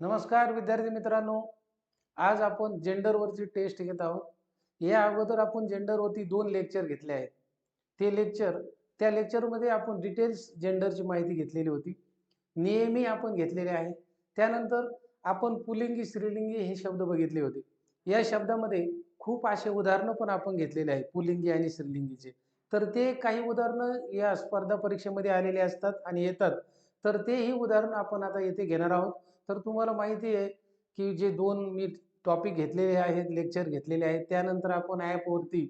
नमस्कार विद्यार्थी मित्रांनो. आज आपण जेंडरवरची टेस्ट घेत आहोत. या अगोदर आपण जेंडरवरती दोन लेक्चर घेतले आहेत. ते लेक्चर त्या लेक्चरमध्ये आपण डिटेल्स जेंडरची माहिती घेतलेली होती. नियमी आपण घेतलेले आहे त्यानंतर आपण पुलिंगी स्त्रीलिंगी हे शब्द बघितले होते. या शब्दामध्ये खूप असे उदाहरणं पण आपण घेतलेले आहे पुलिंगी आणि स्त्रीलिंगीचे. तर ते काही उदाहरणं या स्पर्धा परीक्षेमध्ये आलेले असतात आणि येतात. तर तेही उदाहरण आपण आता येथे घेणार आहोत. तर तुम्हाला माहिती आहे की जे दोन मी टॉपिक घेतलेले आहेत लेक्चर घेतलेले आहेत त्यानंतर आपण ॲपवरती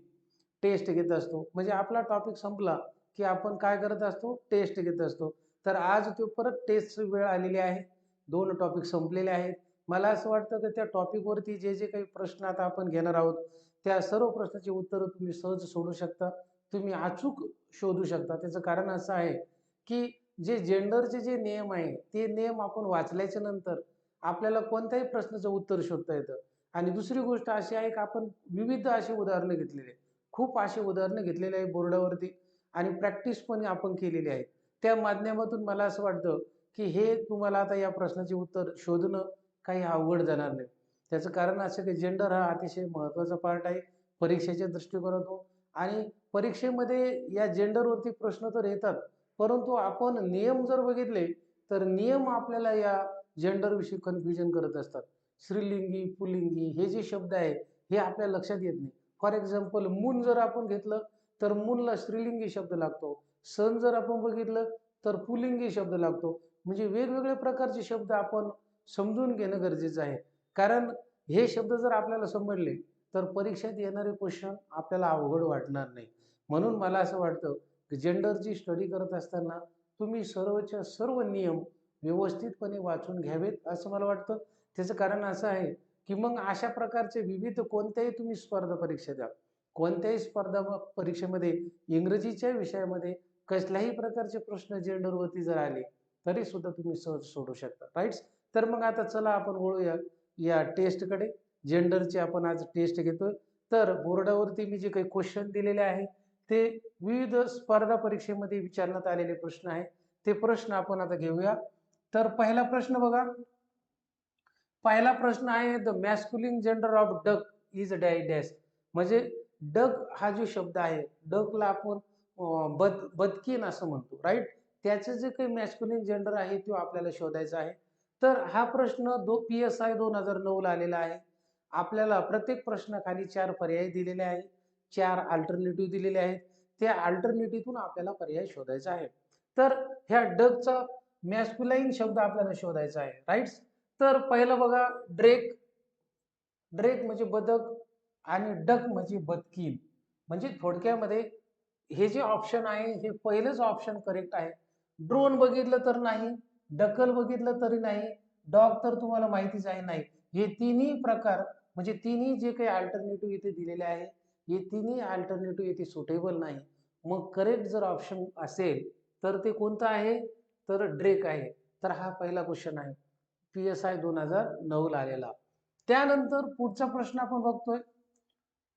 टेस्ट घेत असतो. म्हणजे आपला टॉपिक संपला की आपण काय करत असतो? टेस्ट घेत असतो. तर आज तो परत टेस्टची वेळ आलेली आहे. दोन टॉपिक संपलेले आहेत. मला असं वाटतं की त्या टॉपिकवरती जे जे काही प्रश्न आता आपण घेणार आहोत त्या सर्व प्रश्नाची उत्तरं तुम्ही सहज सोडू शकता. तुम्ही अचूक शोधू शकता. त्याचं कारण असं आहे की जे जेंडरचे जे नियम आहे ते नियम आपण वाचल्याच्या नंतर आपल्याला कोणत्याही प्रश्नाचं उत्तर शोधता येतं. आणि दुसरी गोष्ट अशी आहे की आपण विविध अशी उदाहरणं घेतलेली आहे खूप अशी उदाहरणं घेतलेली आहे बोर्डावरती आणि प्रॅक्टिस पण आपण केलेली आहे त्या माध्यमातून मला असं वाटतं की हे तुम्हाला आता या प्रश्नाचे उत्तर शोधणं काही अवघड जाणार नाही. त्याचं कारण असं की जेंडर हा अतिशय महत्त्वाचा पार्ट आहे परीक्षेच्या दृष्टिकोनातून. आणि परीक्षेमध्ये या जेंडरवरती प्रश्न तर येतात परंतु आपण नियम जर बघितले तर नियम आपल्याला या जेंडरविषयी कन्फ्युजन करत असतात. स्त्रीलिंगी पुलिंगी हे जे शब्द आहे हे आपल्या लक्षात येत नाही. फॉर एक्झाम्पल मून जर आपण घेतलं तर मूनला स्त्रीलिंगी शब्द लागतो. सन जर आपण बघितलं तर पुलिंगी शब्द लागतो. म्हणजे वेगवेगळ्या प्रकारचे शब्द आपण समजून घेणं गरजेचं आहे. कारण हे शब्द जर आपल्याला समजले तर परीक्षेत येणारे क्वेश्चन आपल्याला अवघड वाटणार नाही. म्हणून मला असं वाटतं जेंडरची स्टडी करत असताना तुम्ही सर्वच्या सर्व नियम व्यवस्थितपणे वाचून घ्यावेत असं मला वाटतं. त्याचं कारण असं आहे की मग अशा प्रकारचे विविध कोणत्याही तुम्ही स्पर्धा परीक्षा द्या. कोणत्याही स्पर्धा परीक्षेमध्ये इंग्रजीच्या विषयामध्ये कसल्याही प्रकारचे प्रश्न जेंडरवरती जर आले तरी सुद्धा तुम्ही सहज सोडू शकता. राईट्स तर मग आता चला आपण वळूया या टेस्टकडे जेंडरची आपण आज टेस्ट घेतोय. तर बोर्डावरती मी जे काही क्वेश्चन दिलेले आहे ते विविध स्पर्धा परीक्षेमध्ये विचारण्यात आलेले प्रश्न आहे ते प्रश्न आपण आता घेऊया. तर पहिला प्रश्न बघा. पहिला प्रश्न आहे the masculine gender of duck is die dash म्हणजे डक हा जो शब्द आहे डकला आपण बद बदकीन असं म्हणतो राईट त्याचं जे काही मॅस्क्युलिन जेंडर आहे तो आपल्याला शोधायचा आहे. तर हा प्रश्न दो पी एस आय दोन हजार नऊला आलेला आहे. आपल्याला प्रत्येक प्रश्नाखाली चार पर्याय दिलेले आहे चार अल्टरनेटिव्ह दिलेले आहेत. त्या अल्टरनेटिव्हतून आपल्याला पर्याय शोधायचा आहे. तर ह्या डगचा मॅस्क्युलाईन शब्द आपल्याला शोधायचा आहे. राईट तर पहिलं बघा ड्रेक ड्रेक म्हणजे बदक आणि डक म्हणजे बदकीन. म्हणजे थोडक्यामध्ये हे जे ऑप्शन आहे हे पहिलंच ऑप्शन करेक्ट आहे. ड्रोन बघितलं तर नाही डकल बघितलं तरी नाही डॉग तर तुम्हाला माहितीच आहे नाही. हे तिन्ही प्रकार म्हणजे तिन्ही जे काही अल्टरनेटिव्ह इथे दिलेले आहे हे तिन्ही अल्टरनेटिव्ह येथे सुटेबल नाही. मग करेक्ट जर ऑप्शन असेल तर ते कोणतं आहे? तर ड्रेक आहे. तर हा पहिला क्वेश्चन आहे. पी एस आय दोन हजार नऊला आलेला. त्यानंतर पुढचा प्रश्न आपण बघतोय.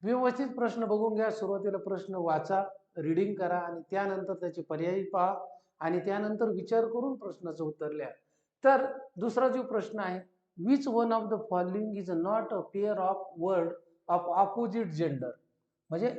व्यवस्थित प्रश्न बघून घ्या. सुरुवातीला प्रश्न वाचा रिडिंग करा आणि त्यानंतर त्याचे पर्यायी पहा आणि त्यानंतर विचार करून प्रश्नाचं उत्तर लिहा. तर दुसरा जो प्रश्न आहे which one of the following is not a pair of word of opposite gender म्हणजे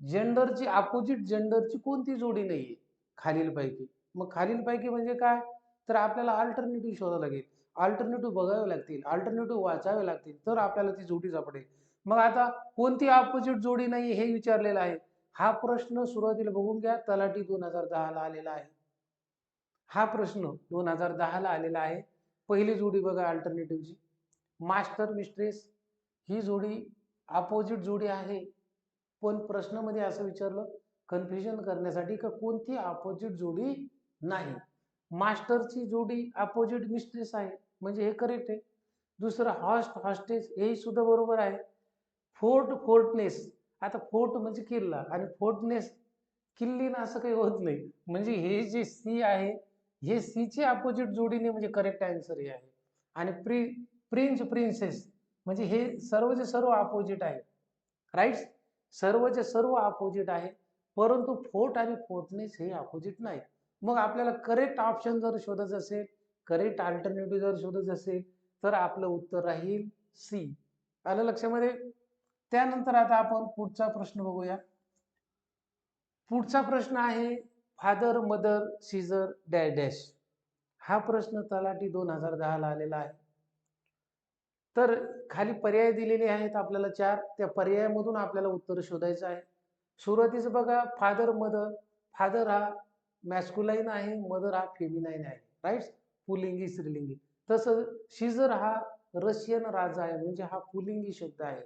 जेंडरची अपोजिट जेंडरची कोणती जोडी नाहीये खालीलपैकी. मग खालीलपैकी म्हणजे काय? तर आपल्याला अल्टरनेटिव्ह शोधावं लागेल. अल्टरनेटिव्ह बघावे लागतील. अल्टरनेटिव्ह वाचावे लागतील. तर आपल्याला ती जोडी सापडेल. मग आता कोणती अपोजिट जोडी नाही हे विचारलेलं आहे. हा प्रश्न सुरुवातीला बघून घ्या. तलाठी दोन हजार दहाला आलेला आहे. हा प्रश्न दोन हजार दहाला आलेला आहे. पहिली जोडी बघा अल्टरनेटिव्हची मास्टर मिस्ट्रेस ही जोडी अपोजिट जोडी आहे. पण प्रश्नामध्ये असं विचारलं कन्फ्युजन करण्यासाठी का कोणती अपोजिट जोडी नाही? मास्टरची जोडी अपोजिट मिस्ट्रेस आहे. म्हणजे हे करेक्ट आहे. दुसरं हॉस्ट हॉस्टेस हेही सुद्धा बरोबर आहे. फोर्ट फोर्टनेस आता फोर्ट म्हणजे किल्ला आणि फोर्टनेस किल्लीनं असं काही होत नाही. म्हणजे हे जे सी आहे हे सीचे अपोजिट जोडीने म्हणजे करेक्ट आन्सर हे आहे. आणि प्रि प्रिन्स प्रिन्सेस म्हणजे हे सर्व जे सर्व अपोजिट आहे. राईट सर्वचे सर्व अपोजिट आहे परंतु फोर्ट आणि फोर्टनेस हे अपोजिट नाही. मग आपल्याला करेक्ट ऑप्शन जर शोधायचं असेल करेक्ट अल्टरनेटिव्ह जर शोधायचं असेल तर आपलं उत्तर राहील सी आलं लक्षामध्ये? त्यानंतर आता आपण पुढचा प्रश्न बघूया. पुढचा प्रश्न आहे father mother Caesar dash dash हा प्रश्न तलाठी दोन हजार दहाला आलेला आहे. तर खाली पर्याय दिलेले आहेत आपल्याला चार. त्या पर्यायामधून आपल्याला उत्तर शोधायचं आहे. सुरुवातीचं बघा फादर मदर फादर हा मॅस्कुलाईन आहे मदर हा फेमिनाईन आहे. राईट पुलिंगी स्त्रीलिंगी. तसं शिजर हा रशियन राजा आहे म्हणजे हा पुलिंगी शब्द आहे.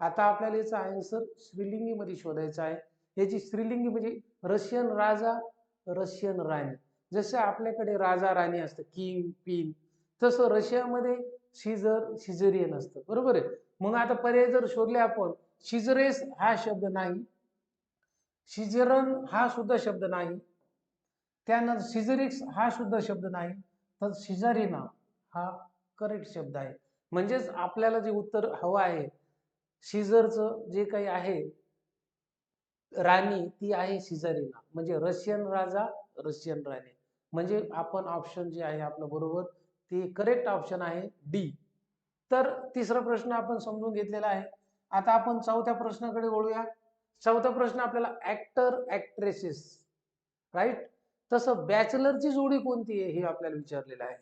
आता आपल्याला याचा आन्सर स्त्रीलिंगीमध्ये शोधायचा आहे. याची स्त्रीलिंगी म्हणजे रशियन राजा रशियन राणी. जसं आपल्याकडे राजा राणी असतं किंग पिन तसं रशियामध्ये शिजर शिजरियन असतं. बरोबर आहे? मग आता पर्याय जर शोधले आपण शिजरेस हा शब्द नाही शिजरन हा सुद्धा शब्द नाही त्यानंतर शिजरिक्स हा सुद्धा शब्द नाही तर शिजारिना हा करेक्ट शब्द आहे. म्हणजेच आपल्याला जे उत्तर हवं आहे शिजरचं जे काही आहे राणी ती आहे शिजारिना. म्हणजे रशियन राजा रशियन राणी. म्हणजे आपण ऑप्शन जे आहे आपलं बरोबर ते करेक्ट ऑप्शन आहे डी तर तिसरा प्रश्न आपण समजून घेतलेला आहे. आता आपण चौथ्या प्रश्नाकडे वळूया. चौथा प्रश्न आपल्याला ऍक्टर ऍक्ट्रेसेस राईट तसं बॅचलरची जोडी कोणती आहे हे आपल्याला विचारलेलं आहे.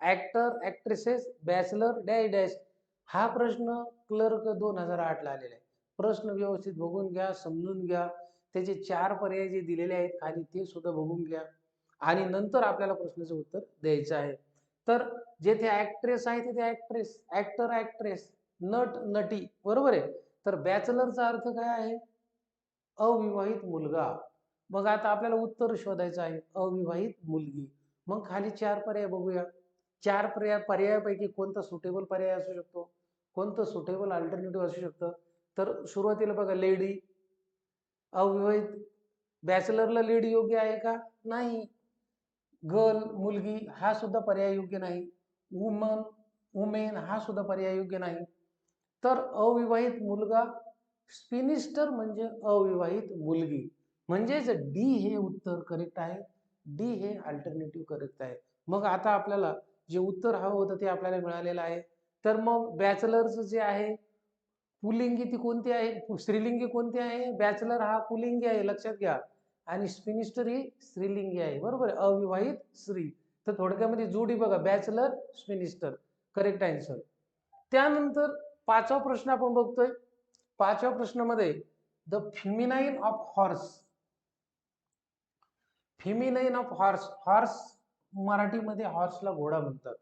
Actor actresses bachelor dash dash हा प्रश्न क्लर्क दोन हजार आठला आलेला आहे. प्रश्न व्यवस्थित बघून घ्या समजून घ्या. त्याचे चार पर्याय जे दिलेले आहेत खाली ते सुद्धा बघून घ्या. आणि नंतर आपल्याला प्रश्नाचं उत्तर द्यायचं आहे. तर जेथे ऍक्ट्रेस आहे तिथे ऍक्ट्रेस ऍक्टर ऍक्ट्रेस नट नटी बरोबर आहे? तर बॅचलरचा अर्थ काय आहे? अविवाहित मुलगा. मग आता आपल्याला उत्तर शोधायचं आहे. अविवाहित मुलगी. मग खाली चार पर्याय बघूया. चार पर्याय पर्यायापैकी कोणता सुटेबल पर्याय असू शकतो? कोणतं सुटेबल अल्टरनेटिव्ह असू शकतं? तर सुरुवातीला बघा लेडी अविवाहित. बॅचलरला लेडी योग्य आहे का? नाही. गर्ल मुलगी हा सुद्धा पर्याय योग्य नाही. वुमन वुमेन हा सुद्धा पर्याय योग्य नाही. तर अविवाहित मुलगा स्पिनिस्टर म्हणजे अविवाहित मुलगी. म्हणजेच डी हे उत्तर करेक्ट आहे. डी हे अल्टरनेटिव्ह करेक्ट आहे. मग आता आपल्याला जे उत्तर हवं होतं ते आपल्याला मिळालेलं आहे. तर मग बॅचलरचं जे आहे पुलिंगी ती कोणती आहे? स्त्रीलिंगी कोणती आहे? बॅचलर हा पुलिंगी आहे. लक्षात घ्या. आणि स्पिनिस्टर ही स्त्रीलिंगी आहे. बरोबर आहे? अविवाहित स्त्री. तर थोडक्यामध्ये जोडी बघा. बॅचलर स्पिनिस्टर करेक्ट आन्सर त्यानंतर पाचवा प्रश्न आपण बघतोय. पाचव्या प्रश्नामध्ये the feminine of horse feminine of horse horse मराठीमध्ये हॉर्सला घोडा म्हणतात.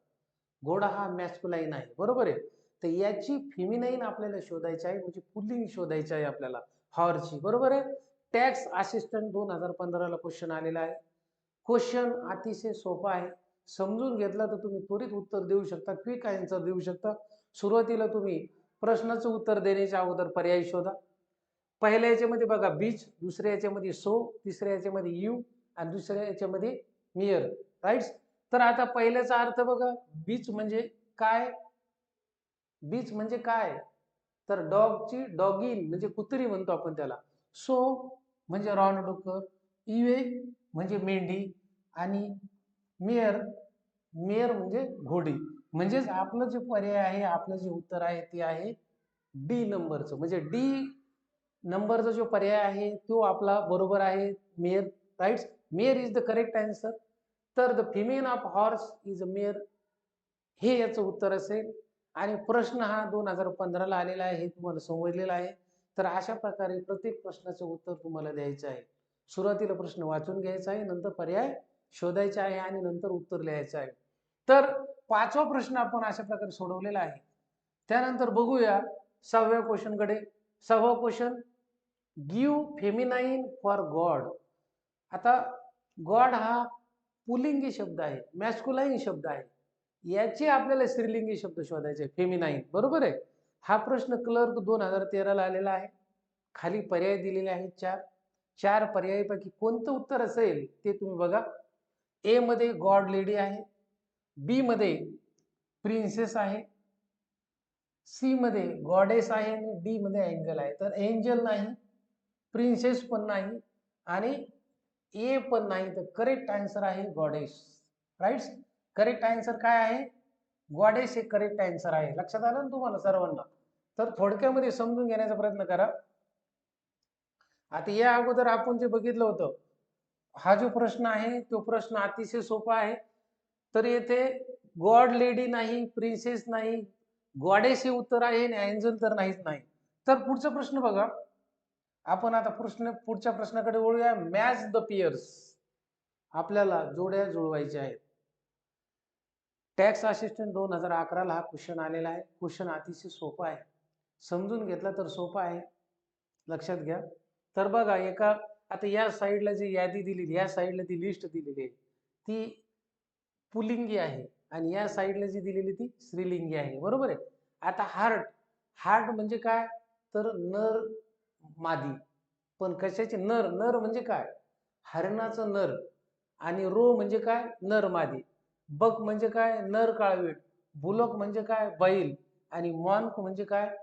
घोडा हा मॅस्कुलाईन आहे. बरोबर आहे? तर याची फिमिनाईन आपल्याला शोधायची आहे. म्हणजे पुलिंग शोधायची आहे आपल्याला. हॉर्सची बरोबर आहे? टॅक्स असिस्टंट दोन हजार पंधराला क्वेश्चन आलेला आहे. क्वेश्चन अतिशय सोपा आहे. समजून घेतला तर तुम्ही त्वरित उत्तर देऊ शकता. क्विक आन्सर देऊ शकता. सुरुवातीला तुम्ही प्रश्नाचं उत्तर देण्याच्या अगोदर पर्याय शोधा. पहिल्या याच्यामध्ये बघा बीच दुसऱ्या याच्यामध्ये सो तिसऱ्या याच्यामध्ये यू आणि दुसऱ्या याच्यामध्ये मियर राईट तर आता पहिल्याचा अर्थ बघा बीच म्हणजे काय? बीच म्हणजे काय? तर डॉगची डॉगिन म्हणजे कुत्री म्हणतो आपण त्याला. सो म्हणजे डोकर इवे म्हणजे मेंढी आणि मेयर मेयर म्हणजे घोडी. म्हणजेच आपलं जे पर्याय आहे आपलं जे उत्तर आहे ते आहे डी नंबरचं. म्हणजे डी नंबरचा जो पर्याय आहे तो आपला बरोबर आहे mare right mare is the correct answer तर the female of horse is a mare हे याचं उत्तर असेल. आणि प्रश्न हा दोन हजार पंधराला आलेला आहे हे तुम्हाला समजलेला आहे. तर अशा प्रकारे प्रत्येक प्रश्नाचं उत्तर तुम्हाला द्यायचं आहे. सुरुवातीला प्रश्न वाचून घ्यायचा आहे नंतर पर्याय शोधायचा आहे आणि नंतर उत्तर लिहायचं आहे. तर पाचवा प्रश्न आपण अशा प्रकारे सोडवलेला आहे. त्यानंतर बघूया सहाव्या क्वेश्चनकडे सहावा question give feminine for god आता गॉड हा पुलिंगी शब्द आहे मॅस्कुलाईन शब्द आहे. याचे आपल्याला स्त्रीलिंगी शब्द शोधायचे फेमिनाईन बरोबर आहे? हा प्रश्न क्लर्क दोन हजार तेराला आलेला आहे. खाली पर्याय दिलेले आहेत चार. चार पर्यायपैकी कोणतं उत्तर असेल ते तुम्ही बघा. ए मध्ये गॉड लेडी आहे. बी मध्ये प्रिन्सेस आहे. सी मध्ये गॉडेस आहे आणि डी मध्ये अँगल आहे. तर एंजल नाही प्रिन्सेस पण नाही आणि ए पण नाही. तर करेक्ट आन्सर आहे गॉडेस राईट करेक्ट आन्सर काय आहे? गॉडेस हे करेक्ट आन्सर आहे. लक्षात आलं ना तुम्हाला सर्वांना? तर थोडक्यामध्ये समजून घेण्याचा प्रयत्न करा. आता या अगोदर आपण जे बघितलं होतं हा जो प्रश्न आहे तो प्रश्न अतिशय सोपा आहे. तर येथे गॉड लेडी नाही प्रिन्सेस नाही गॉडेस हे उत्तर आहे आणि अँजल तर नाहीच नाही. तर पुढचा प्रश्न बघा. आपण आता प्रश्न पुढच्या प्रश्नाकडे वळूया. Match the pairs. आपल्याला जोड्या जुळवायच्या आहेत. टॅक्स असिस्टंट दोन हजार अकराला हा क्वेश्चन आलेला आहे. क्वेश्चन अतिशय सोपा आहे. समजून घेतला तर सोपा आहे. लक्षात घ्या. तर बघा एका आता या साईडला जी यादी दिलेली या साईडला ती लिस्ट दिलेली आहे ती पुलिंगी आहे. आणि या साईडला जी दिलेली ती स्त्रीलिंगी आहे. बरोबर आहे? आता हार्ट हार्ट म्हणजे काय? तर नर मादी. पण कशाचे? नर नर म्हणजे काय? हरणाचं नर. आणि रो म्हणजे काय? नर मादी. बक म्हणजे काय नर काळवीट बुलक म्हणजे काय बैल आणि मॉन्क म्हणजे काय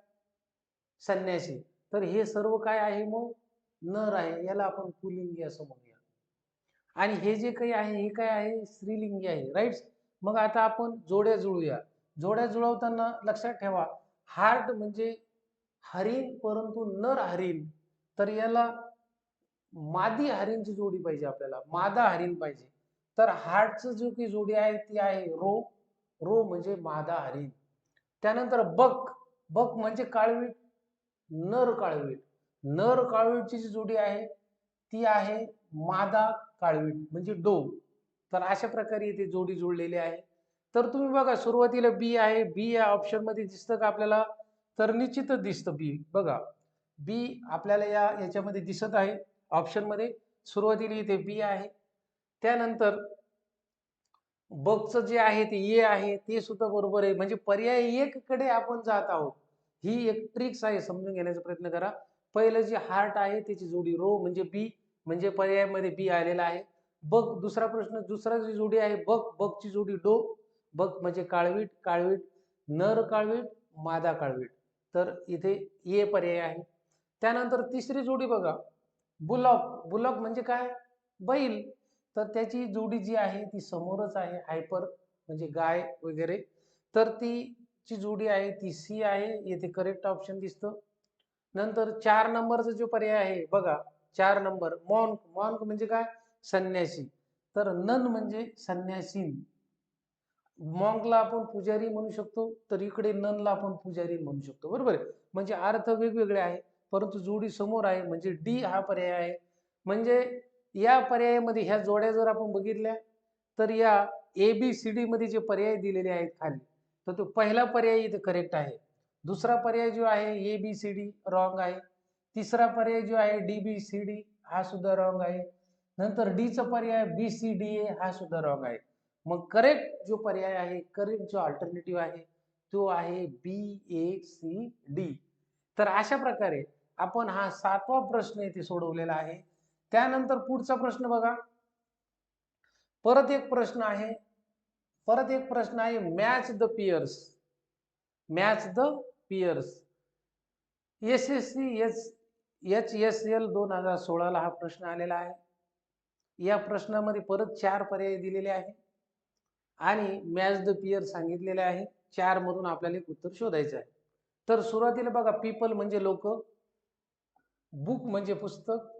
संन्यासी. तर हे सर्व काय आहे मग? नर आहे. याला आपण पुलिंगी असं म्हणूया. आणि हे जे काही आहे हे काय आहे? स्त्रीलिंगी आहे. राईट मग आता आपण जोड्या जुळूया. जोड्या जुळवताना लक्षात ठेवा हार्ट म्हणजे हरिण परंतु नर हरिण. तर याला मादी हरिणची जोडी पाहिजे आपल्याला. मादा हरिण पाहिजे. तर हार्टचं जो की जोडी आहे ती आहे रो. रो म्हणजे मादा हरिण त्यानंतर बक. बक म्हणजे काळवीट. नर काळवीट. नर काळवीटची जी जोडी आहे ती आहे मादा काळवीट म्हणजे डो. तर अशा प्रकारे इथे जोडी जुळलेली आहे. तर तुम्ही बघा सुरुवातीला बी आहे. बी या ऑप्शनमध्ये दिसतं का आपल्याला? तर निश्चितच दिसतं बी बघा. बी आपल्याला या याच्यामध्ये दिसत आहे ऑप्शनमध्ये. सुरुवातीला इथे बी आहे. त्यानंतर बगचं जे आहे ते ए आहे ते सुद्धा बरोबर आहे. म्हणजे पर्याय एक कडे आपण जात आहोत ही एक ट्रिक्स आहे समजून घेण्याचा प्रयत्न करा. पहिलं जे हार्ट आहे त्याची जोडी रो म्हणजे बी म्हणजे पर्यायामध्ये बी आलेला आहे. बग दुसरा प्रश्न दुसरा जी जोडी आहे बग बगची जोडी डो. बग म्हणजे काळवीट काळवीट नर काळवीट मादा काळवीट. तर इथे ए पर्याय आहे. त्यानंतर तिसरी जोडी बघा. बुलॉक बुलॉक म्हणजे काय? बैल. तर त्याची जोडी जी आहे ती समोरच आहे हायपर म्हणजे गाय वगैरे. तर ती ची जोडी आहे ती सी आहे येथे करेक्ट ऑप्शन दिसतं. नंतर चार नंबरचा जो पर्याय आहे बघा चार नंबर मॉन्क मॉन्क म्हणजे काय? संन्यासी. तर नन म्हणजे संन्यासीन मॉन्कला आपण पुजारी म्हणू शकतो तर इकडे ननला आपण पुजारी म्हणू शकतो. बरोबर आहे? म्हणजे अर्थ वेगवेगळे आहे परंतु जोडी समोर आहे म्हणजे डी हा पर्याय आहे. म्हणजे या पर्यायामध्ये ह्या जोड्या जर आपण बघितल्या तर या ए बी सी डी मध्ये जे पर्याय दिलेले आहेत खाली तर तो पहिला पर्याय इथे करेक्ट आहे. दुसरा पर्याय जो आहे A B C D wrong आहे. तिसरा पर्याय जो आहे डी बी सी डी हा सुद्धा रॉंग आहे. नंतर डीचा पर्याय बी सी डी ए हा सुद्धा रॉंग आहे. मग करेक्ट जो पर्याय आहे करेक्ट जो अल्टरनेटिव्ह आहे तो आहे बी ए सी डी तर अशा प्रकारे आपण हा सातवा प्रश्न इथे सोडवलेला आहे. त्यानंतर पुढचा प्रश्न बघा. परत एक प्रश्न आहे. परत एक प्रश्न आहे match the pairs match the pairs S S C H H S L दोन हजार सोळाला हा प्रश्न आलेला आहे. या प्रश्नामध्ये परत चार पर्याय दिलेले आहे आणि मॅच द पियर सांगितलेले आहे. चार मधून आपल्याला एक उत्तर शोधायचं आहे. तर सुरुवातीला बघा पीपल म्हणजे लोक. बुक म्हणजे पुस्तक.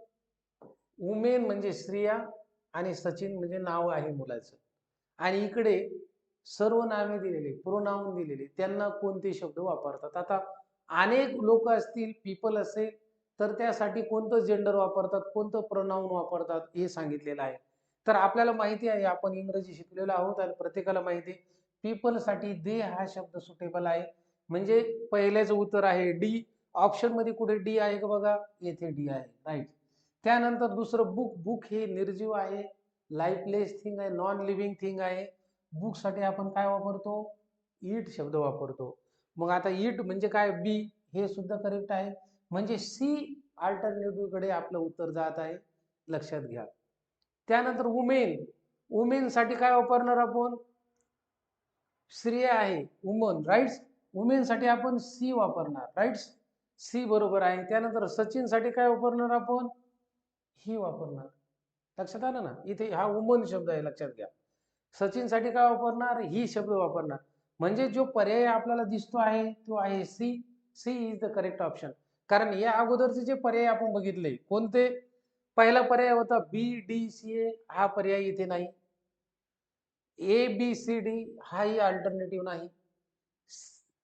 उमेन म्हणजे स्त्रिया आणि सचिन म्हणजे नाव आहे मुलाचं. आणि इकडे सर्व नावे दिलेली प्रोनाऊन दिलेले त्यांना कोणते शब्द वापरतात? आता अनेक लोक असतील पीपल असेल तर त्यासाठी कोणतं जेंडर वापरतात कोणतं प्रोनाऊन वापरतात हे सांगितलेलं आहे. तर आपल्याला माहिती आहे आपण इंग्रजी शिकलेलो आहोत आणि प्रत्येकाला माहिती आहे पीपलसाठी दे हा शब्द सुटेबल आहे. म्हणजे पहिल्याचं उत्तर आहे डी ऑप्शनमध्ये कुठे डी आहे का बघा? येथे डी आहे राईट त्यानंतर दुसरं बुक बुक हे निर्जीव आहे लाईफलेस थिंग आहे नॉन लिव्हिंग थिंग आहे बुकसाठी आपण काय वापरतो? ईट शब्द वापरतो. मग आता ईट म्हणजे काय? बी हे सुद्धा करेक्ट आहे. म्हणजे सी आल्टरनेटिव्हकडे आपलं उत्तर जात आहे. लक्षात घ्या. त्यानंतर वुमेन वुमेनसाठी काय वापरणार आपण? स्त्रिया आहे. वुमन राईट्स वुमेनसाठी आपण सी वापरणार राईट्स सी बरोबर आहे. त्यानंतर सचिनसाठी काय वापरणार आपण? ही वापरणार. लक्षात आलं ना? इथे हा वुमन शब्द आहे लक्षात घ्या. सचिनसाठी काय वापरणार? ही शब्द वापरणार. म्हणजे जो पर्याय आपल्याला दिसतो आहे तो आहे C C is the correct option कारण या अगोदरचे जे पर्याय आपण बघितले कोणते? पहिला पर्याय होता बी डी सी ए हा पर्याय इथे नाही. ए बी सी डी हाही अल्टरनेटिव्ह नाही.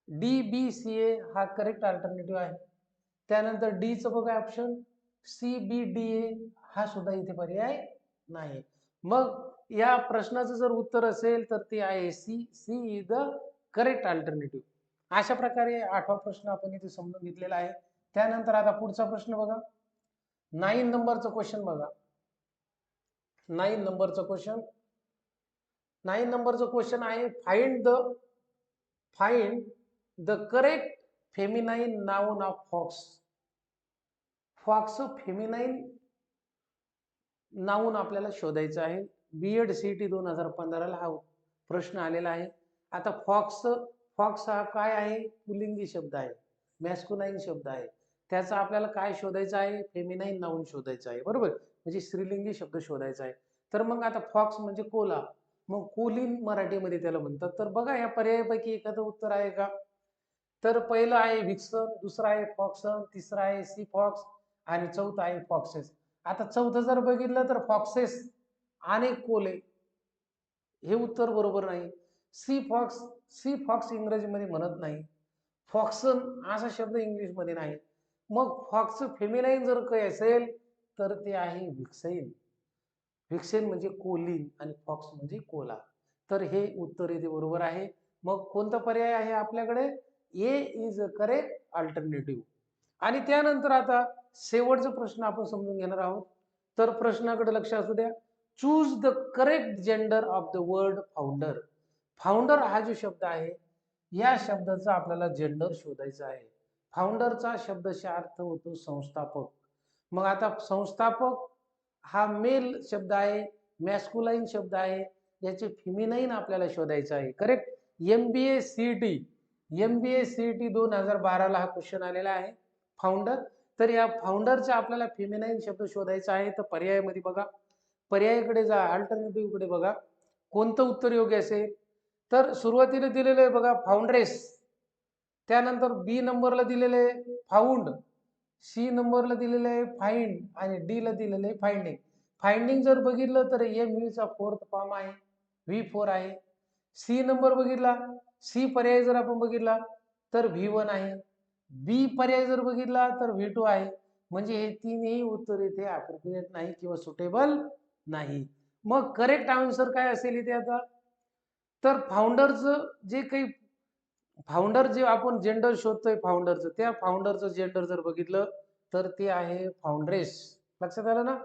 डी बी सी ए हा करेक्ट अल्टरनेटिव्ह आहे. त्यानंतर डीचं बघा option C B D A हा सुद्धा इथे पर्याय नाही. मग या प्रश्नाचं जर उत्तर असेल तर ते आहे C C is the correct alternative अशा प्रकारे आठवा प्रश्न आपण इथे समजून घेतलेला आहे. त्यानंतर आता पुढचा प्रश्न बघा. नाईन नंबरचं क्वेश्चन बघा. नाईन नंबरचं क्वेश्चन नाईन नंबरचं क्वेश्चन आहे find the find the correct feminine noun of fox fox feminine noun आपल्याला शोधायचं आहे. बी एड सी टी दोन हजार पंधराला हा प्रश्न आलेला आहे. आता फॉक्स फॉक्स हा काय आहे? पुलिंगी शब्द आहे. मॅस्कुलाईन शब्द आहे. त्याचा आपल्याला काय शोधायचं आहे? फेमिनाईन नावून शोधायचं आहे. बरोबर? म्हणजे स्त्रीलिंगी शब्द शोधायचा आहे. तर मग आता फॉक्स म्हणजे कोला. मग कोलिन मराठीमध्ये त्याला म्हणतात. तर बघा या पर्यायापैकी एखादं उत्तर आहे का? तर पहिलं आहे विक्सन दुसरं आहे फॉक्सन तिसरं आहे सी फॉक्स. आणि चौथं आहे फॉक्सेस आता चौथं जर बघितलं तर फॉक्सेस आणि कोले हे उत्तर बरोबर नाही. सी फॉक्स सी फॉक्स इंग्रजीमध्ये म्हणत नाही. फॉक्सन असा शब्द इंग्लिशमध्ये नाही. मग फॉक्स फेमिनाईन जर काही असेल तर ते आहे व्हिक्सेन व्हिक्सेन म्हणजे कोलिन आणि फॉक्स म्हणजे कोला. तर हे उत्तर येथे बरोबर आहे. मग कोणता पर्याय आहे आपल्याकडे? A is a correct alternative आणि त्यानंतर आता शेवटचा प्रश्न आपण समजून घेणार आहोत. तर प्रश्नाकडे लक्ष असू द्या. Choose the correct gender of the word founder founder हा जो शब्द आहे या शब्दाचा आपल्याला जेंडर शोधायचा आहे. फाउंडरचा शब्दशः अर्थ होतो संस्थापक. मग आता संस्थापक हा मेल शब्द आहे मॅस्कुलाईन शब्द आहे याचे फिमिनाईन आपल्याला शोधायचं आहे. Correct M B A C T M B A C T दोन हजार बाराला हा क्वेश्चन आलेला आहे. फाउंडर तर या फाउंडरचा आपल्याला फेमिनाईन शब्द शोधायचा आहे तर पर्यायामध्ये बघा. पर्यायाकडे जा अल्टरनेटिव्हकडे बघा. कोणतं उत्तर योग्य असेल? तर सुरुवातीला दिलेलं आहे बघा फाउंड्रेस त्यानंतर बी नंबरला दिलेलं आहे फाउंड सी नंबरला दिलेलं आहे फाइंड आणि डी ला दिलेलं आहे फाइंडिंग फाइंडिंग जर बघितलं तर एम व्हीचा फोर्थ फॉर्म आहे. व्ही फोर आहे. सी नंबर बघितला. सी पर्याय जर आपण बघितला तर व्ही वन आहे. बी पर्याय जर बघितला तर व्ही टू आहे. म्हणजे हे तीनही उत्तर इथे अप्रोप्रिएट नाही किंवा सुटेबल नाही. मग करेक्ट आन्सर काय असेल इथे आता? तर फाउंडरचं जे काही फाउंडर जे आपण जेंडर शोधतोय फाउंडरचं त्या फाउंडरचं जेंडर जर बघितलं तर ते आहे फाउंड्रेस लक्षात आलं ना?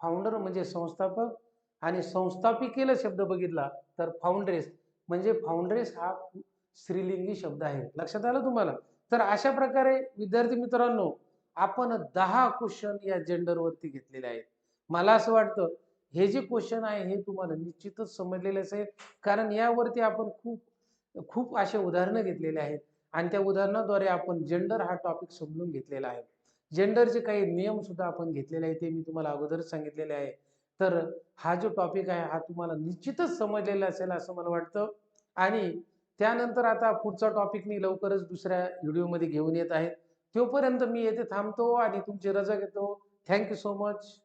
फाउंडर म्हणजे संस्थापक आणि संस्थापिकेला शब्द बघितला तर फाउंड्रेस म्हणजे फाउंड्रेस हा स्त्रीलिंगी शब्द आहे. लक्षात आलं तुम्हाला? तर अशा प्रकारे विद्यार्थी मित्रांनो आपण दहा क्वेश्चन या जेंडरवरती घेतलेले आहेत. मला असं वाटतं हे जे क्वेश्चन आहे हे तुम्हाला निश्चितच समजलेले असेल. कारण यावरती आपण खूप खूप असे उदाहरणं घेतलेले आहेत. आणि त्या उदाहरणाद्वारे आपण जेंडर हा टॉपिक समजून घेतलेला आहे. जेंडरचे काही नियम सुद्धा आपण घेतलेले आहे ते मी तुम्हाला अगोदरच सांगितलेले आहे. तर हा जो टॉपिक आहे हा तुम्हाला निश्चितच समजलेला असेल असं मला वाटतं. आणि त्यानंतर आता पुढचा टॉपिक मी लवकरच दुसऱ्या व्हिडिओमध्ये घेऊन येत आहे. तोपर्यंत मी येथे थांबतो आणि तुमची रजा घेतो थँक्यू सो मच